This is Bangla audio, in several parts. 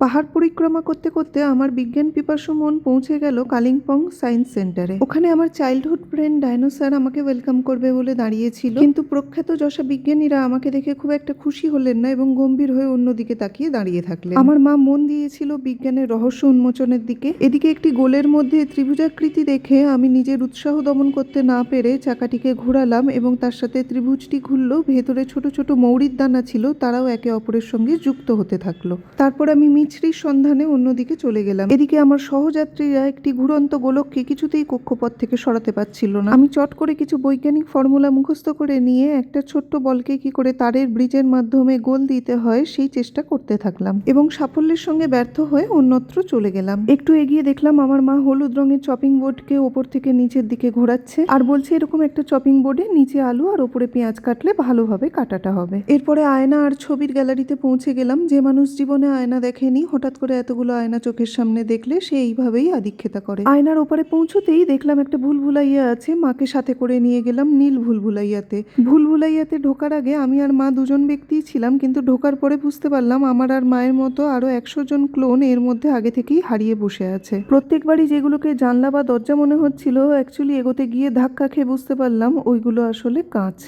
পাহাড় পরিক্রমা করতে করতে আমার বিজ্ঞান পিপাসু মন পৌঁছে গেল কালিম্পং সায়েন্স সেন্টারে। ওখানে আমার চাইল্ডহুড ফ্রেন্ড ডাইনোসার আমাকে ওয়েলকাম করবে বলে দাঁড়িয়েছিল। কিন্তু প্রখ্যাত যশা বিজ্ঞানীরা আমাকে দেখে খুব একটা খুশি হলেন না এবং গম্ভীর হয়ে অন্যদিকে তাকিয়ে দাঁড়িয়ে থাকলেন। আমার মা মন দিয়েছিল বিজ্ঞানের রহস্য উন্মোচনের দিকে। এদিকে একটি গোলের মধ্যে ত্রিভুজাকৃতি দেখে আমি নিজের উৎসাহ দমন করতে না পেরে চাকাটিকে ঘোরালাম এবং তার সাথে ত্রিভুজটি ঘুরলো। ভেতরে ছোট ছোট মৌরির দানা ছিল, তারাও একে অপরের সঙ্গে যুক্ত হতে থাকল। তারপর আমি মিছরির সন্ধানে অন্যদিকে চলে গেলাম। এদিকে আমার সহযাত্রীরা একটি ঘুরন্ত গোলককে কিছুতেই কক্ষপথ থেকে সরাতে পারছিল না। আমি চট করে কিছু বৈজ্ঞানিক ফর্মুলা মুখস্থ করে নিয়ে একটা ছোট্ট বলকে কি করে তারের ব্রিজের মাধ্যমে গোল দিতে হয় সেই চেষ্টা করতে থাকলাম এবং সাফল্যের সঙ্গে ব্যর্থ হয়ে অন্যত্র চলে গেলাম। একটু এগিয়ে দেখলাম আমার মা হলুদ রঙের চপিং বোর্ডকে ওপর থেকে নিচের দিকে ঘোরাচ্ছে আর বলছে এরকম একটা চপিং বোর্ডে নিচে আলু আর ওপরে পেঁয়াজ কাটলে ভালোভাবে কাটাটা হবে। এরপরে আয়না আর ছবির গ্যালারিতে পৌঁছে গেলাম যে মানুষ জীবনে আয়না দেখেনি, হঠাৎ করে এতগুলো আয়না চোখের সামনে দেখলে সে এইভাবেই আদিক্ষেতা করে। আয়নার ওপারে পৌঁছতেই দেখলাম একটা ভুল ভুলাইয়া আছে মাকে সাথে করে নিয়ে গেলাম নীল ভুল ভুলাইয়াতে ভুল ভুলাইয়াতে ঢোকার আগে আমি আর মা দুজন ব্যক্তিই ছিলাম, কিন্তু ঢোকার পরে বুঝতে পারলাম আমার আর মায়ের মতো আরও একশো জন ক্লোন এর মধ্যে আগে থেকেই হারিয়ে বসে আছে। প্রত্যেকবারই যেগুলোকে জানলা বা দরজা মনে হচ্ছিল অ্যাকচুয়ালি এগোতে গিয়ে ধাক্কা খেয়ে বুঝতে পারলাম ওইগুলো আসলে কাঁচ।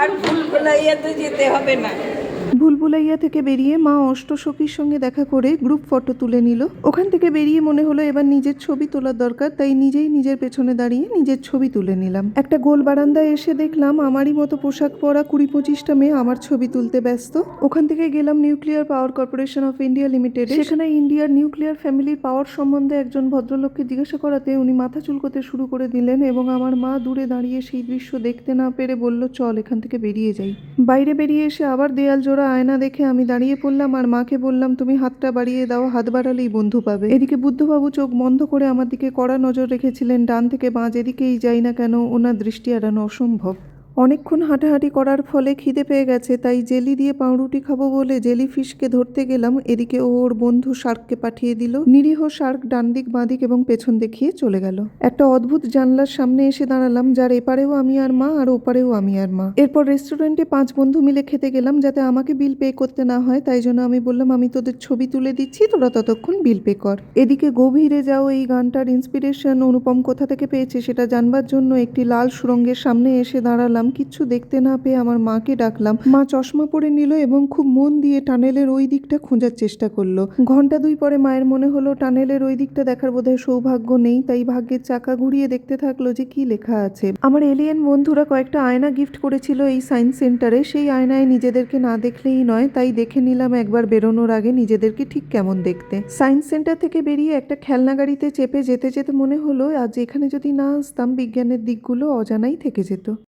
আর ভুল ভুলাইয়াতে যেতে হবে না। ভুলভুলাইয়া থেকে বেরিয়ে মা অষ্টসখীর সঙ্গে দেখা করে গ্রুপ ফটো তুলে নিল। ওখান থেকে বেরিয়ে মনে হলো এবার নিজের ছবি তোলার দরকার, তাই নিজেই নিজের পেছনে দাঁড়িয়ে নিজের ছবি তুলে নিলাম। একটা গোল বারান্দায় এসে দেখলাম আমারই মতো পোশাক পরা কুড়ি পঁচিশটা মেয়ে আমার ছবি তুলতে ব্যস্ত। ওখান থেকে গেলাম Nuclear Power Corporation of India Limited. সেখানে ইন্ডিয়ার নিউক্লিয়ার ফ্যামিলির পাওয়ার সম্বন্ধে একজন ভদ্রলোককে জিজ্ঞাসা করাতে উনি মাথা চুলকোতে শুরু করে দিলেন এবং আমার মা দূরে দাঁড়িয়ে সেই দৃশ্য দেখতে না পেরে বলল, চল এখান থেকে বেরিয়ে যাই। বাইরে বেরিয়ে এসে আবার দেয়াল জোড়া আয়না দেখে আমি দাঁড়িয়ে পড়লাম আর মাকে বললাম, তুমি হাতটা বাড়িয়ে দাও, হাত বাড়ালেই বন্ধু পাবে। এদিকে বুদ্ধবাবু চোখ বন্ধ করে আমার দিকে কড়া নজর রেখেছিলেন, ডান থেকে বাঁ যেদিকেই যাই না কেন, ওনার দৃষ্টি এড়ানো অসম্ভব। অনেকক্ষণ হাঁটাহাঁটি করার ফলে খিদে পেয়ে গেছে, তাই জেলি দিয়ে পাউরুটি খাব বলে জেলি ফিশকে ধরতে গেলাম। এদিকে ও ওর বন্ধু শার্ককে পাঠিয়ে দিল। নিরীহ শার্ক ডান দিক, বাঁ দিক এবং পেছন দেখিয়ে চলে গেল। একটা অদ্ভুত জানলার সামনে এসে দাঁড়ালাম, যার এপারেও আমি আর মা, আর ওপারেও আমি আর মা। এরপর রেস্টুরেন্টে পাঁচ বন্ধু মিলে খেতে গেলাম, যাতে আমাকে বিল পে করতে না হয়, তাই জন্য আমি বললাম, আমি তোদের ছবি তুলে দিচ্ছি, তোরা ততক্ষণ বিল পে কর। এদিকে গভীরে যাও এই গানটার ইন্সপিরেশন অনুপম কোথা থেকে পেয়েছে, সেটা জানবার জন্য একটি লাল সুরঙ্গের সামনে এসে দাঁড়ালাম। কিচ্ছু দেখতে না পেয়ে আমার মাকে ডাকলাম। মা চশমা পরে নিল এবং খুব মন দিয়ে টানেলের ওই দিকটা খোঁজার চেষ্টা করল। ঘণ্টা দুই পরে মায়ের মনে হলো, টানেলের ওই দিকটা দেখার বোধহয় সৌভাগ্য নেই, তাই ভাগ্যের চাকা ঘুরিয়ে দেখতে থাকল যে কি লেখা আছে। আমার এলিয়েন বন্ধুরা কয়েকটা আয়না গিফট করেছিল এই সায়েন্স সেন্টারে সেই আয়নায় নিজেদেরকে না দেখলেই নয়, তাই দেখে নিলাম একবার বেরোনোর আগে নিজেদেরকে ঠিক কেমন দেখতে। সায়েন্স সেন্টার থেকে বেরিয়ে একটা খেলনা গাড়িতে চেপে যেতে যেতে মনে হলো, আজ এখানে যদি না আসতাম বিজ্ঞানের দিকগুলো অজানাই থেকে যেত।